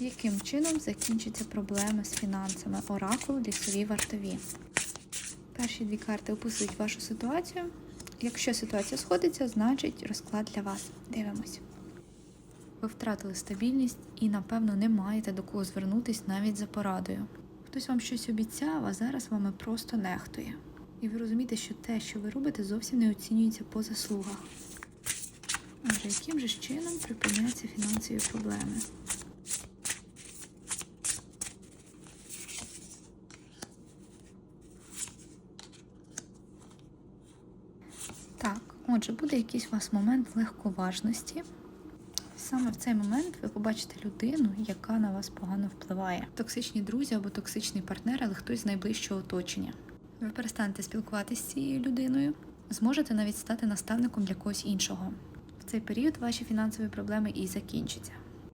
Яким чином закінчаться проблеми з фінансами? Оракул, лісові вартові. Перші дві карти описують вашу ситуацію. Якщо ситуація сходиться, значить розклад для вас. Дивимось. Ви втратили стабільність і, напевно, не маєте до кого звернутись навіть за порадою. Хтось вам щось обіцяв, а зараз вами просто нехтує. І ви розумієте, що те, що ви робите, зовсім не оцінюється по заслугах. Отже, яким же чином припиняються фінансові проблеми? Так, отже, буде якийсь у вас момент легковажності. Саме в цей момент ви побачите людину, яка на вас погано впливає. Токсичні друзі або токсичний партнер, але хтось з найближчого оточення. Ви перестанете спілкуватися з цією людиною, зможете навіть стати наставником для когось іншого. В цей період ваші фінансові проблеми і закінчаться.